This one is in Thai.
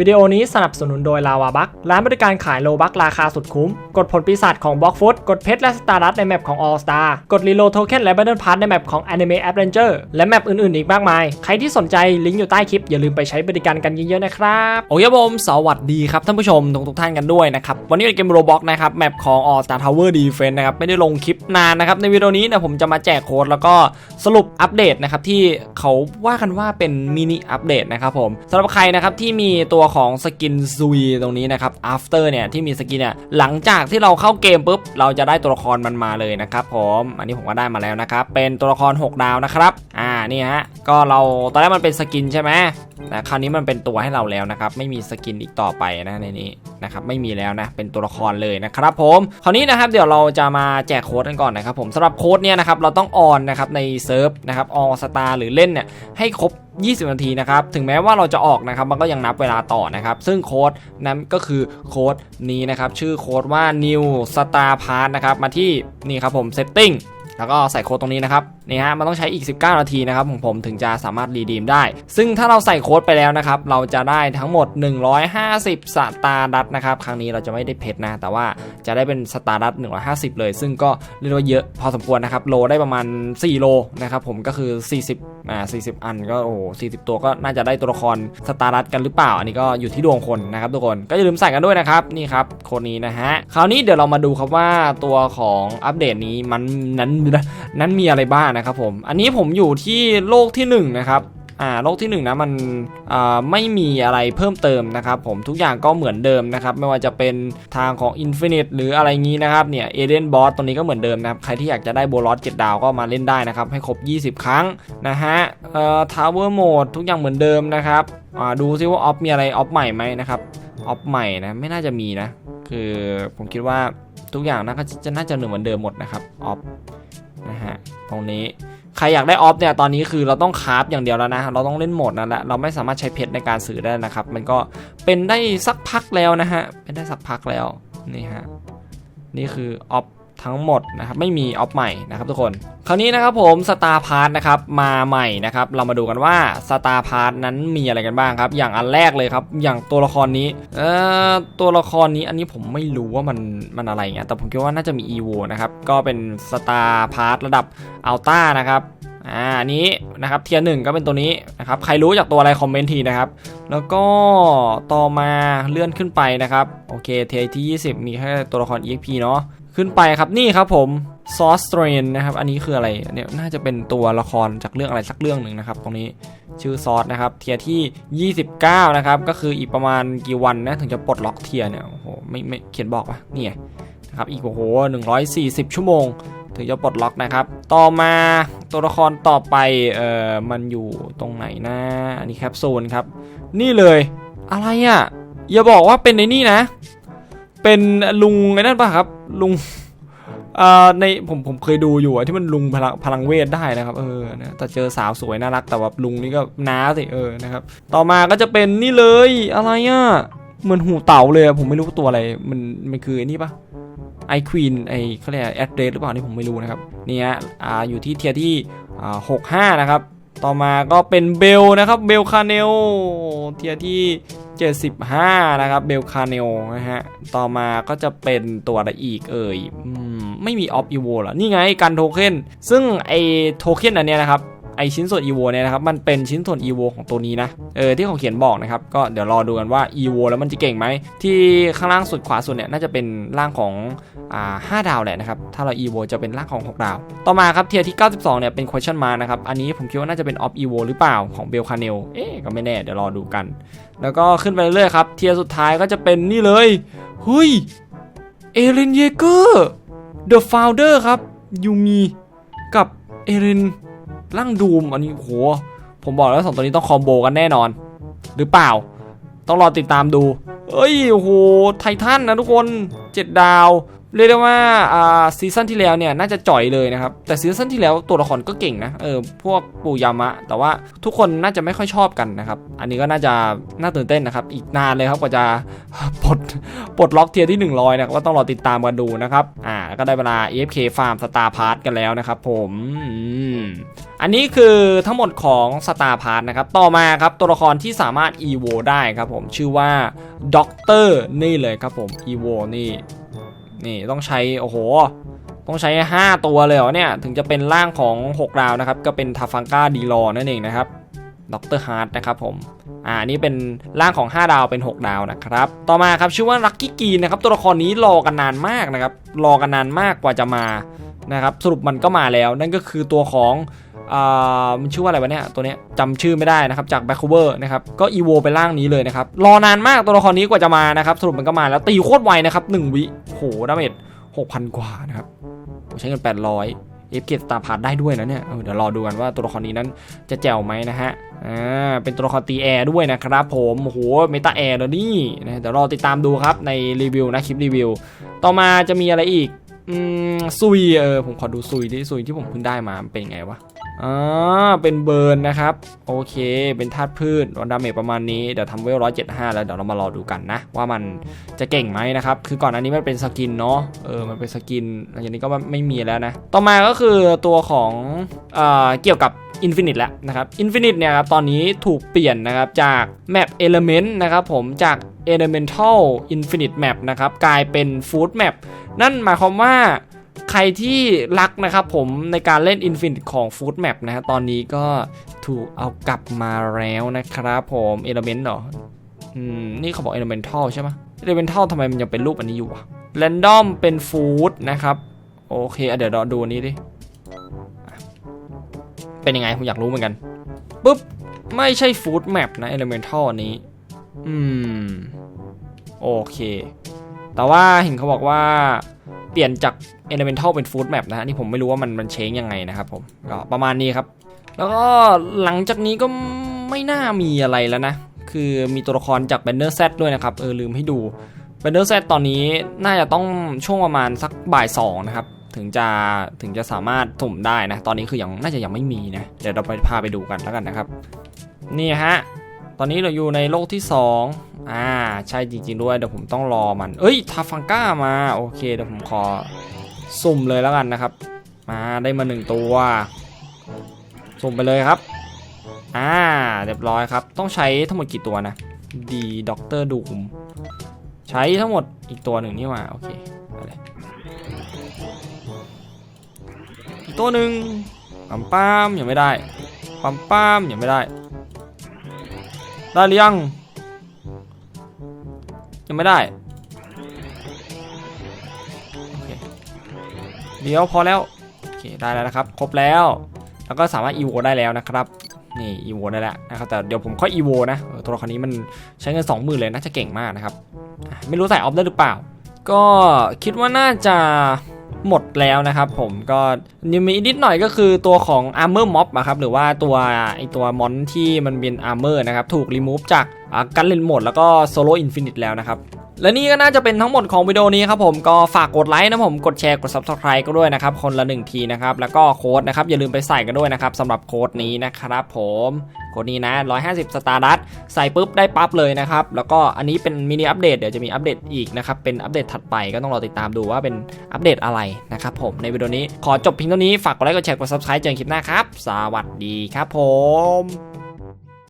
วิดีโอนี้สนับสนุนโดยลาวาบักร้านบริการขายโลบักราคาสุดคุ้ม กดผลปีศาจของบล็อกฟุตกดเพชรและสตาร์ดัตในแมปของ All Star กดรีโลโทเค็นและบัตเดิลพาร์ในแมปของ Anime Adventure และแมปอื่นๆ อีกมากมาย ใครที่สนใจลิงก์อยู่ใต้คลิป อย่าลืมไปใช้บริการกันเยอะๆนะครับ โอเคครับผมสวัสดีครับ ท่านผู้ชมทุกท่านกันด้วยนะครับ วันนี้เป็นเกมโรบ็อกนะครับแมปของ All Star Tower Defense นะครับไม่ได้ลงคลิปนานนะครับในวิดีโอนี้เนะผมจะมาแจกโค้ดแล้วก็สรุปอัปเดตนะครับที่เขาว่ากันว่าเป็นมินิอัปเดตนะครับผมสำหรับใครนะครับที่มีตัวของสกินซุยตรงนี้นะครับ after เนี่ยที่มีสกินเนี่ยหลังจากที่เราเข้าเกมปุ๊บ เราจะได้ตัวละครมันมาเลยนะครับผมอันนี้ผมก็ได้มาแล้วนะครับ เป็นตัวละคร 6 ดาวนะครับ อ่านี่ฮะก็เราตอนแรกมันเป็นสกินใช่ไหมแต่คราวนี้มันเป็นตัวให้เราแล้วนะครับ ไม่มีสกินอีกต่อไปนะในนี้นะครับไม่มีแล้วนะเป็นตัวละครเลยนะครับผมคราวนี้นะครับเดี๋ยวเราจะมาแจกโค้ดกันก่อนนะครับผมสำหรับโค้ดเนี่ยนะครับเราต้องออนนะครับในเซิร์ฟนะครับออสตาร์หรือเล่นเนี่ยให้ครบ 20 นาทีนะครับ ถึงแม้ว่าเราจะออกนะครับ มันก็ยังนับเวลาต่อนะครับ ซึ่งโค้ดนั้นก็คือโค้ดนี้นะครับ ชื่อโค้ดว่า new star pass นะครับ มาที่นี่ครับผม setting แล้วก็ใส่โค้ดตรงนี้นะครับ นี่ฮะมันต้องใช้อีก 19 นาทีนะครับของผมถึงจะสามารถรีดีมได้ ซึ่งถ้าเราใส่โค้ดไปแล้วนะครับ เราจะได้ทั้งหมด 150 สตาร์ดัตนะครับ ครั้งนี้เราจะไม่ได้เพชรนะ แต่ว่าจะได้เป็นสตาร์ดัต150 เลย ซึ่งก็เรียกว่าเยอะพอสมควรนะครับ โลได้ประมาณ 4 โลนะครับผมก็คือ 40อ่า40 อันก็โอ้โห40 ตัวก็น่าจะได้ตัวละครสตาร์ดัตกันหรือเปล่า อันนี้ก็อยู่ที่ดวงคนนะครับทุกคนก็อย่าลืมใส่กันด้วยนะครับนี่ครับโค้ดนี้นะฮะคราวนี้เดี๋ยวเรามาดูครับว่าตัวของอัปเดตนี้มันนั้นนั้นมีอะไรบ้างนะครับผมอันนี้ผมอยู่ที่โลกที่1นะครับอ่าโลกที่1นะมันอ่าไม่มีอะไรเพิ่มเติมนะครับผมทุกอย่างก็เหมือนเดิมนะครับไม่ว่าจะเป็นทางของ Infinite หรืออะไรงี้นะครับเนี่ยเอเดนบอสตัวนี้ก็เหมือนเดิมนะครับใครที่อยากจะได้โบลอส7ดาวก็มาเล่นได้นะครับให้ครบ 20 ครั้งนะฮะเอ่อ Tower Mode ทุกอย่างเหมือนเดิมนะครับอ่าดูซิว่าออฟมีอะไรออฟใหม่ไหมนะครับออฟใหม่นะไม่น่าจะมีนะคือผมคิดว่าทุกอย่างน่าจะน่าจะเหมือนเดิมหมดนะครับออฟ นะฮะตรงนี้ใครอยากได้ออฟเนี่ยตอนนี้คือเราต้องคาร์ฟอย่างเดียวแล้วนะ เราต้องเล่นโหมดนั่นแหละเราไม่สามารถใช้เพชรในการสื่อได้นะครับ มันก็เป็นได้สักพักแล้วนะฮะเป็นได้สักพักแล้วนี่ฮะนี่คือออฟ ทั้งหมดนะครับไม่มีออฟใหม่นะครับทุกคน คราวนี้นะครับผมสตาร์พาร์ทนะครับมาใหม่นะครับเรามาดูกันว่าสตาร์พาร์ทนั้นมีอะไรกันบ้างครับ อย่างอันแรกเลยครับ อย่างตัวละครนี้เอ่อตัวละครนี้อันนี้ผมไม่รู้ว่ามันมันอะไรเงี้ยแต่ผมคิดว่าน่าจะมี EVO นะครับก็เป็นสตาร์พาร์ทระดับอัลต้านะครับอ่านนี้นะครับเทียร์หนึ่งก็เป็นตัวนี้นะครับใครรู้จากตัวอะไรคอมเมนต์ทีนะครับ แล้วก็ต่อมาเลื่อนขึ้นไปนะครับ โอเคเทียร์ที่ 20 มีแค่ตัวละคร EXP เนาะ ขึ้นไปครับนี่ครับผมซอสเตรนนะครับ อันนี้คืออะไรเนี่ยน่าจะเป็นตัวละครจากเรื่องอะไรสักเรื่องหนึ่งนะครับ ตรงนี้ชื่อซอสนะครับ เทียที่ 29 นะครับ ก็คืออีกประมาณกี่วันนะ ถึงจะปลดล็อกเทียเนี่ยโอ้โหไม่ไม่เขียนบอกปะนี่ไงนะครับอีกโอ้โห 140 ชั่วโมง ถึงจะปลดล็อกนะครับ ต่อมาตัวละครต่อไปเอ่อมันอยู่ตรงไหนนะอันนี้แคปซูลครับ นี่เลยอะไรอะ่ะอย่าบอกว่าเป็นในนี่นะ เป็นลุงไอ้นั่นป่ะครับลุงอ่อในผมผมเคยดูอยู่อะที่มันลุงพลังพลังเวทได้นะครับเออนะแต่เจอสาวสวยน่ารักแต่ว่าลุงนี่ก็น้าสิเออนะครับต่อมาก็จะเป็นนี่เลยอะไรอะเหมือนหูเต่าเลยผมไม่รู้ตัวอะไรมันมันคืออ้นี่ปะไอควีนไอเขาเรียกแอดเดรสหรือเปล่านี่ผมไม่รู้นะครับเนี่ฮะอ่าอยู่ที่เทียที่อ่าหกห้านะครับต่อมาก็เป็นเบลนะครับเบลคาเนลเทียที่ 75 นะครับ เบลคาเนลนะฮะ ต่อมาก็จะเป็นตัวอะไรอีกเอ่ยไม่มีออฟอีโวเหรอ นี่ไงกันโทเค็นซึ่งไอโทเค็นอันเนี้ยนะครับ ไอชิ้นส่วน EVO เนี่ยนะครับมันเป็นชิ้นส่วน EVO ของตัวนี้นะเออที่เขาเขียนบอกนะครับก็เดี๋ยวรอดูกันว่า EVO แล้วมันจะเก่งไหมที่ข้างล่างสุดขวาสุดเนี่ยน่าจะเป็นร่างของอ่าห้าดาวแหละนะครับถ้าเรา EVO จะเป็นร่างของ 6 ดาว ต่อมาครับเทียร์ที่ 92เนี่ยเป็น question mark นะครับอันนี้ผมคิดว่าน่าจะเป็น off EVO หรือเปล่าของเบลคาเนลเอ๊ะก็ไม่แน่เดี๋ยวรอดูกัน แล้วก็ขึ้นไปเรื่อยๆครับเทียร์สุดท้ายก็จะเป็นนี่เลยเฮ้ยเอเลนเยเกอร์ The Founder ครับยูมีกับเอเลน ร่างดูมอันนี้โหผมบอกแล้วสองตัวนี้ต้องคอมโบกันแน่นอน หรือเปล่า ต้องรอติดตามดู เอ้ยโหไททันนะทุกคน 7 ดาว เรียกได้ว่าอ่าซีซั่นที่แล้วเนี่ยน่าจะจ่อยเลยนะครับ แต่ซีซั่นที่แล้วตัวละครก็เก่งนะเออพวกปูยามะ แต่ว่าทุกคนน่าจะไม่ค่อยชอบกันนะครับ อันนี้ก็น่าจะน่าตื่นเต้นนะครับ อีกนานเลยครับกว่าจะปลดปลดล็อกเทียร์ที่ 100นะครับก็ต้องรอติดตามกันดูนะครับอ่าก็ได้เวลา EFK Farm Star p a s s กันแล้วนะครับผมอืมอันนี้คือทั้งหมดของ Star p a s s นะครับต่อมาครับตัวละครที่สามารถ EVO ได้ครับผมชื่อว่าด็อกเตอร์นี่เลยครับผม EVO นี่ นี่ต้องใช้โอ้โห ต้องใช้ 5 ตัวเลยเหรอเนี่ย ถึงจะเป็นร่างของ 6 ดาวนะครับ ก็เป็นทาฟังกาดีลอนั่นเองนะครับด็อกเตอร์ฮาร์ดนะครับผม อ่า นี่เป็นร่างของ 5 ดาวเป็น 6 ดาวนะครับ ต่อมาครับชื่อว่าลักกี้กีนนะครับ ตัวละครนี้รอกันนานมากนะครับ รอกันนานมากกว่าจะมา นะครับ สรุปมันก็มาแล้ว นั่นก็คือตัวของ มันชื่อว่าอะไรวะเนี่ยตัวเนี้ยจำชื่อไม่ได้นะครับจากแบ็คคูเวอร์นะครับก็อีโวไปร่างนี้เลยนะครับรอนานมากตัวละครนี้กว่าจะมานะครับสรุปมันก็มาแล้วตีโคตรไวนะครับ1วิโหดาเมจ6,000 กว่านะครับโหใช้เงิน800เอฟเกตตาพาดได้ด้วยนะเนี่ยเเดี๋ยวรอดูกันว่าตัวละครนี้นั้นจะแจ๋วไหมนะฮะ อ่า เป็นตัวละครตีแอร์ด้วยนะครับผมโอ้โห เมตาแอร์แล้วนี่นะเดี๋ยวรอติดตามดูครับในรีวิวนะคลิปรีวิว ต่อมาจะมีอะไรอีก อืมซุยเออผมขอดูซุยที่ซุยที่ผมเพิ่งได้มาเป็นไงวะ อ่าเป็นเบิร์นนะครับ โอเค เป็นธาตุพืชดาเมจประมาณนี้ เดี๋ยวทำเวลร้อยเจ็ดห้าแล้วเดี๋ยวเรามารอดูกันนะ ว่ามันจะเก่งไหมนะครับ คือก่อนอันนี้มันเป็นสกินเนาะเออมันเป็นสกินหลังจากนี้ก็ไม่มีแล้วนะ ต่อมาก็คือตัวของเอ่อเกี่ยวกับ Infinite แล้วนะครับ Infinite เนี่ยครับตอนนี้ถูกเปลี่ยนนะครับจาก Map Element นะครับผมจาก Elemental Infinite Map นะครับกลายเป็น Food Map นั่นหมายความว่า ใครที่รักนะครับผมในการเล่น Infinite ของ Food Map นะฮะตอนนี้ก็ถูกเอากลับมาแล้วนะครับผม Element เหรออืมนี่เขาบอก Elemental ใช่ไหม Elemental ทำไมมันยังเป็นรูปอันนี้อยู่วะ Random เป็น Food นะครับ โอเคเดี๋ยวเราดูนี้ดิ เป็นยังไงผมอยากรู้เหมือนกันปุ๊บ ไม่ใช่ Food Map นะ Elemental อันนี้ อืม โอเค แต่ว่าเห็นเขาบอกว่า ปลี่ยนจาก Elemental เป็น Food Map นะฮะนี่ผมไม่รู้ว่ามันมันเชงยังไงนะครับผมก็ประมาณนี้ครับ แล้วก็หลังจากนี้ก็ไม่น่ามีอะไรแล้วนะ คือมีตัวละครจาก Banner Z ด้วยนะครับ เออลืมให้ดู Banner Z ตอนนี้น่าจะต้องช่วงประมาณสักบ่ายสองนะครับ ถึงจะถึงจะสามารถสุ่มได้นะ ตอนนี้คือยังน่าจะยังไม่มีนะ เดี๋ยวเราไปพาไปดูกันแล้วกันนะครับ นี่ฮะ ตอนนี้เราอยู่ในโลกที่ 2 อ่าใช่จริง ๆ ด้วยเดี๋ยวผมต้องรอมัน เอ้ยทาฟังก้ามาโอเคเดี๋ยวผมขอสุ่มเลยแล้วกันนะครับ มาได้มาหนึ่งตัว สุ่มไปเลยครับ อ่าเรียบร้อยครับ ต้องใช้ทั้งหมดกี่ตัวนะดีด็อกเตอร์ดูมใช้ทั้งหมดอีกตัวหนึ่งนี่หว่าโอเคอาเลยอีกตัวหนึ่งปั๊มปั๊มยังไม่ได้ปั๊มปั๊มยังไม่ได้ ได้หรือยัง ยังไม่ได้เคเดี๋ยวพอแล้ว โอเคได้แล้วนะครับ ครบแล้ว แล้วก็สามารถอีโวได้แล้วนะครับนี่อีโวได้แล้วนะครับแต่เดี๋ยวผมค่อยอีโวนะตัวละครนี้มันใช้เงิน 20,000 เลยน่าจะเก่งมากนะครับ ไม่รู้ใส่ออฟได้หรือเปล่า ก็คิดว่าน่าจะ หมดแล้วนะครับผมก็ยังมีนิดหน่อยก็คือตัวของ Armor Mob อะครับหรือว่าตัวไอตัวมอนที่มันเป็น Armor นะครับถูก remove จากการเลนโหมดแล้วก็ Solo Infinite แล้วนะครับและนี่ก็น่าจะเป็นทั้งหมดของวิดีโอนี้ครับผมก็ฝากกดไลค์นะผมกดแชร์กด Subscribe ก็ด้วยนะครับคนละหนึ่งทีนะครับแล้วก็โค้ดนะครับอย่าลืมไปใส่กันด้วยนะครับสำหรับโค้ดนี้นะครับผม คนนี้นะ 150 สตาร์ดัตใส่ปุ๊บได้ปั๊บเลยนะครับ แล้วก็อันนี้เป็นมินิอัปเดตเดี๋ยวจะมีอัปเดตอีกนะครับ เป็นอัปเดตถัดไปก็ต้องรอติดตามดูว่าเป็นอัปเดตอะไรนะครับผม ในวิดีโอนี้ขอจบเพียงเท่านี้ ฝากกดไลค์ กดแชร์ กดซับสไครต์เจอกันคลิปหน้าครับ สวัสดีครับผม